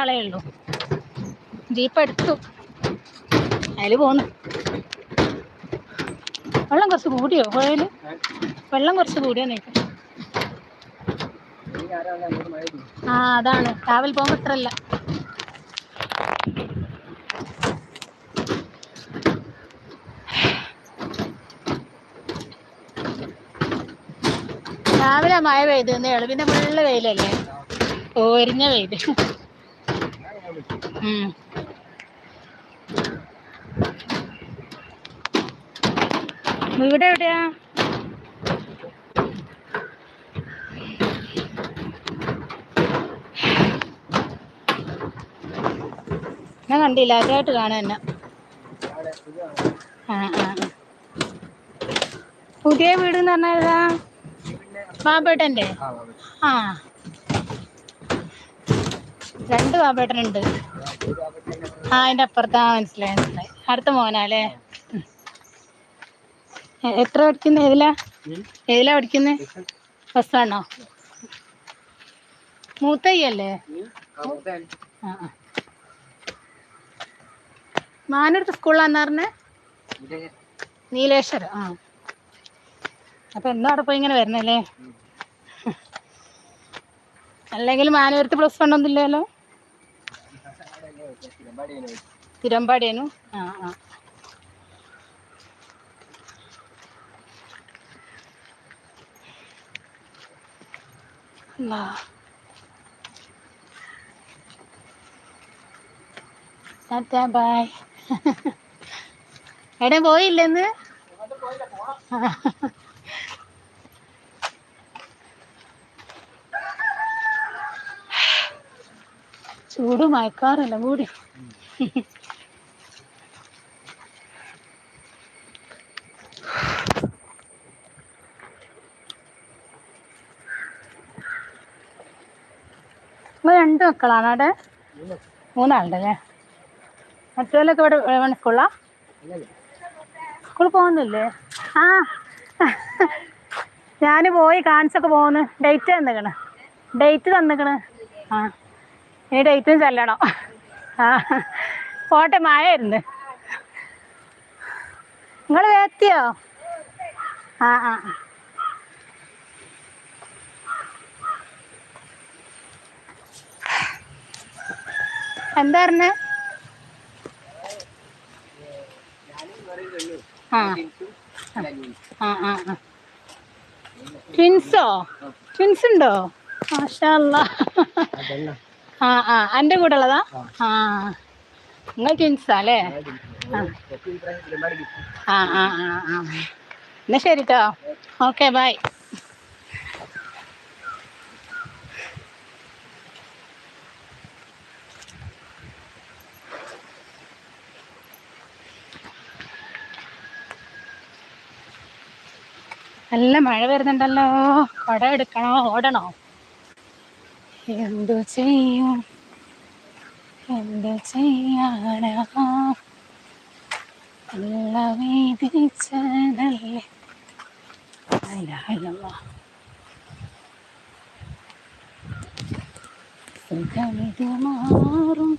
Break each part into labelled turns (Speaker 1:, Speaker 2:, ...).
Speaker 1: ഒരാളേ ഉള്ളൂ. ജീപ്പ് എടുത്തു. അതിൽ പോന്നു. വെള്ളം കുറച്ച് കൂടിയോ? പുഴയിൽ വെള്ളം കുറച്ച് കൂടിയോ നീക്ക ആ അതാണ്. രാവിലെ പോകുമ്പോൾ ഇത്രല്ല രാവിലെ മഴ പെയ്തേ ഉള്ളു. പിന്നെ ഫുള്ള് വെയിലല്ലേ? ഓരിഞ്ഞ വെയിൽ. ഉം. വീട് എവിടെയാ? ഞാൻ കണ്ടില്ല ആദ്യമായിട്ട് കാണാൻ എന്നെ. ആ ആ. പുതിയ വീട് എന്ന് പറഞ്ഞാൽ ഏതാ? ബാബേട്ടന്റെ? ആ. രണ്ട് ബാബേട്ടനുണ്ട്. ആ അതിന്റെ അപ്പുറത്താ മനസ്സിലായി മനസ്സിലായി. അടുത്ത മോനാല്ലേ. എത്ര പഠിക്കുന്ന? ഏതിലാ? ഏതിലാ പഠിക്കുന്നത് ബസ്സാണോ മൂത്തയ്യല്ലേ? ആ ആ. മാനൂരത്തെ സ്കൂളിലാന്ന് പറഞ്ഞേ? നീലേശ്വരം. ആ. അപ്പൊ എന്താ അവിടെ പോയി ഇങ്ങനെ വരണല്ലേ? അല്ലെങ്കിൽ മാനൂരത്ത് പ്ലസ് വൺ ഒന്നും ഇല്ലല്ലോ? തിരുവമ്പാടിയേനു? ആ ആ. ബായ്. ബൈ എവിടെ ചൂട് മയക്കാറെല്ലാം കൂടി. രണ്ട് മക്കളാണ് അവിടെ? മൂന്നാളുണ്ട് അല്ലേ മറ്റേലൊക്കെ ഇവിടെ ഇവിടെ സ്കൂളാ സ്കൂളിൽ പോകുന്നില്ലേ? ആ. ഞാൻ പോയി കാണിച്ചൊക്കെ പോകുന്നു ഡേറ്റ് തന്നിക്കണ്. ഡേറ്റ് തന്നിക്കണ്. ആ. ഇനി ഡേറ്റും ചെല്ലണം. ആ പോട്ടെ മഴയായിരുന്നു നിങ്ങൾ എത്തിയോ ആ ആ. എന്താ പറഞ്ഞ? ട്വിൻസോ ട്വിൻസ് ഉണ്ടോ? മാഷാ. ആ ആ. എന്റെ കൂടെ ഉള്ളതാ ആ. നിങ്ങൾ ട്വിൻസാ അല്ലേ ആ. ആ ആ ആ ആ. എന്നാ ശരി കേട്ടോ ഓക്കെ ബൈ. നല്ല മഴ വരുന്നുണ്ടല്ലോ. കുട എടുക്കണോ? ഓടണോ? എന്തു ചെയ്യും? എന്തു ചെയ്യാനാ? നല്ല വീതിച്ചതല്ലേ അല്ല സുഖമിത് മാറും.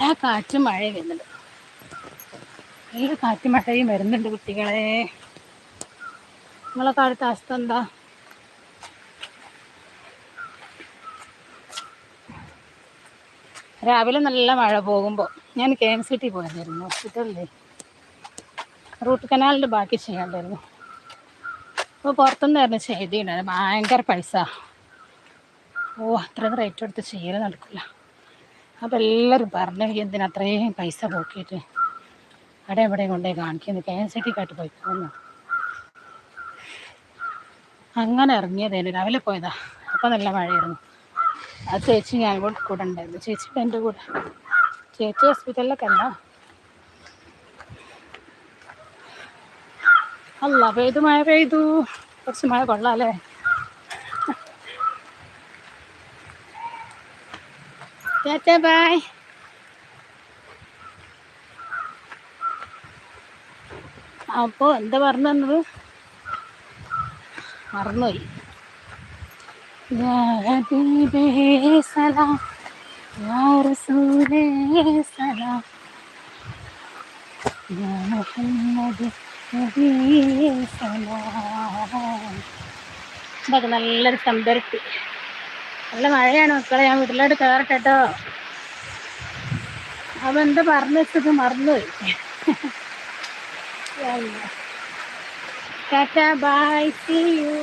Speaker 1: ആ കാറ്റും മഴയും വരുന്നുണ്ട്. നല്ല കാറ്റും മഴയും വരുന്നുണ്ട് കുട്ടികളെ. നിങ്ങളെ കാലത്ത് അവസ്ഥ എന്താ? രാവിലെ നല്ല മഴ പോകുമ്പോൾ ഞാൻ കെ എം സി ടി പോയായിരുന്നു ഹോസ്പിറ്റലിൽ റൂട്ട് കനാലിന്റെ ബാക്കി ചെയ്യാണ്ടായിരുന്നു. അപ്പോൾ പുറത്തുനിന്നായിരുന്നു ചെയ്തിട്ടുണ്ടായിരുന്നു ഭയങ്കര പൈസ. ഓ അത്രയും റേറ്റ് എടുത്ത് ചെയ്യൽ നടക്കില്ല അപ്പോൾ എല്ലാവരും പറഞ്ഞു എന്തിനാ അത്രയും പൈസ പോക്കിയിട്ട്? അവിടെ എവിടെ കൊണ്ടുപോയി കാണിക്കുന്നു കെ എം സി ടിക്കായിട്ട് പോയിക്കോന്നു. അങ്ങനെ ഇറങ്ങിയതേനു രാവിലെ പോയതാ. അപ്പോൾ നല്ല മഴയായിരുന്നു. ആ ചേച്ചി ഞാൻ കൂടെ കൂടെ ഉണ്ടായിരുന്നു. ചേച്ചി എന്റെ കൂടെ ചേച്ചി ഹോസ്പിറ്റലിലൊക്കെ അല്ല അല്ല പെയ്തു മഴ പെയ്തു. കുറച്ച് മഴ കൊള്ളാം അല്ലേ ടാറ്റാ ബൈ അപ്പോൾ എന്താ പറഞ്ഞു തന്നത് മറന്നുപോയി. ഇതൊക്കെ നല്ലൊരു സംതൃപ്തി നല്ല മഴയാണ് മക്കളെ ഞാൻ വീട്ടിലോട്ട് കയറട്ടെ കേട്ടോ അവൻ എന്താ പറഞ്ഞു വെച്ചത് മറന്നുപോയി. Tata by C U